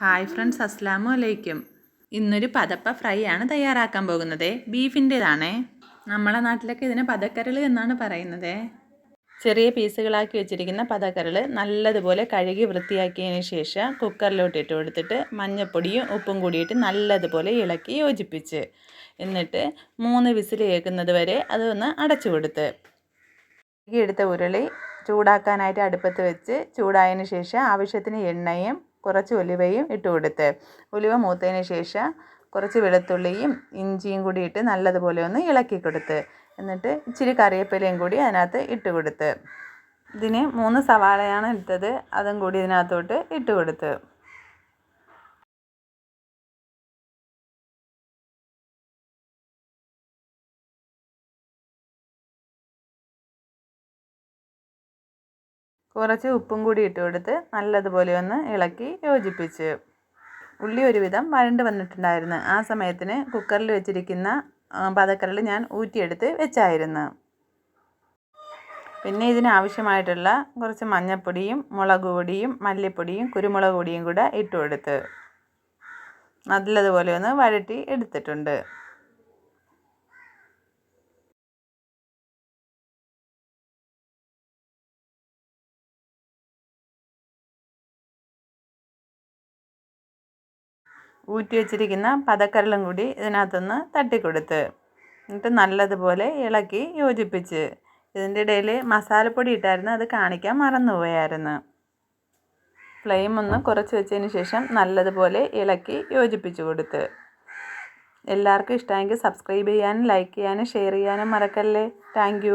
Hi friends അസ്ലാമു അലൈക്കും. ഇന്നൊരു പതപ്പ fry ആണ് തയ്യാറാക്കാൻ പോകുന്നത്. ബീഫിന്റേതാണേ. നമ്മളെ നാട്ടിലൊക്കെ ഇതിന് പതക്കരൾ എന്നാണ് പറയുന്നത്. ചെറിയ പീസുകളാക്കി വെച്ചിരിക്കുന്ന പതക്കരൾ നല്ലതുപോലെ കഴുകി വൃത്തിയാക്കിയതിന് ശേഷം കുക്കറിലോട്ട് ഇട്ട് കൊടുത്തിട്ട് മഞ്ഞൾപ്പൊടിയും ഉപ്പും കൂടിയിട്ട് നല്ലതുപോലെ ഇളക്കി യോജിപ്പിച്ച്. എന്നിട്ട് മൂന്ന് വിസിൽ കേൾക്കുന്നത് വരെ അതൊന്ന് അടച്ചു കൊടുത്ത്. എടുത്ത ഉരുളി ചൂടാക്കാനായിട്ട് അടുപ്പത്ത് വെച്ച് ചൂടായതിന് ശേഷം ആവശ്യത്തിന് എണ്ണയും കുറച്ച് ഉലുവയും ഇട്ട് കൊടുത്ത്. ഉലുവ മൂത്തതിന് ശേഷം കുറച്ച് വെളുത്തുള്ളിയും ഇഞ്ചിയും കൂടി ഇട്ട് നല്ലതുപോലെ ഒന്ന് ഇളക്കി കൊടുത്ത്. എന്നിട്ട് ഇച്ചിരി കറിവേപ്പിലയും കൂടി അതിനകത്ത് ഇട്ട് കൊടുത്ത്. ഇതിന് മൂന്ന് സവാളയാണ് എടുത്തത്. അതും കൂടി ഇതിനകത്തോട്ട് ഇട്ട് കൊടുത്ത്. കുറച്ച് ഉപ്പും കൂടി ഇട്ട് കൊടുത്ത് നല്ലതുപോലെ ഒന്ന് ഇളക്കി യോജിപ്പിച്ച്. ഉള്ളി ഒരുവിധം വഴണ്ട് വന്നിട്ടുണ്ടായിരുന്നു. ആ സമയത്തിന് കുക്കറിൽ വെച്ചിരിക്കുന്ന പതക്കരൽ ഞാൻ ഊറ്റിയെടുത്ത് വെച്ചായിരുന്നു. പിന്നെ ഇതിനാവശ്യമായിട്ടുള്ള കുറച്ച് മഞ്ഞൾപ്പൊടിയും മുളക് പൊടിയും മല്ലിപ്പൊടിയും കുരുമുളക് പൊടിയും കൂടെ ഇട്ട് കൊടുത്ത് നല്ലതുപോലെ ഒന്ന് വഴറ്റി എടുത്തിട്ടുണ്ട്. ഊറ്റി വെച്ചിരിക്കുന്ന പതക്കരളും കൂടി ഇതിനകത്തൊന്ന് തട്ടിക്കൊടുത്ത് എന്നിട്ട് നല്ലതുപോലെ ഇളക്കി യോജിപ്പിച്ച്. ഇതിന്റെ ഇടയിൽ മസാലപ്പൊടി ഇട്ടായിരുന്നു അത് കാണിക്കാൻ മറന്നുപോയായിരുന്നു. ഫ്ലെയിം ഒന്ന് കുറച്ച് വെച്ചതിന് ശേഷം നല്ലതുപോലെ ഇളക്കി യോജിപ്പിച്ച് കൊടുത്ത്. എല്ലാവർക്കും ഇഷ്ടമെങ്കിൽ സബ്സ്ക്രൈബ് ചെയ്യാനും ലൈക്ക് ചെയ്യാനും ഷെയർ ചെയ്യാനും മറക്കല്ലേ. താങ്ക്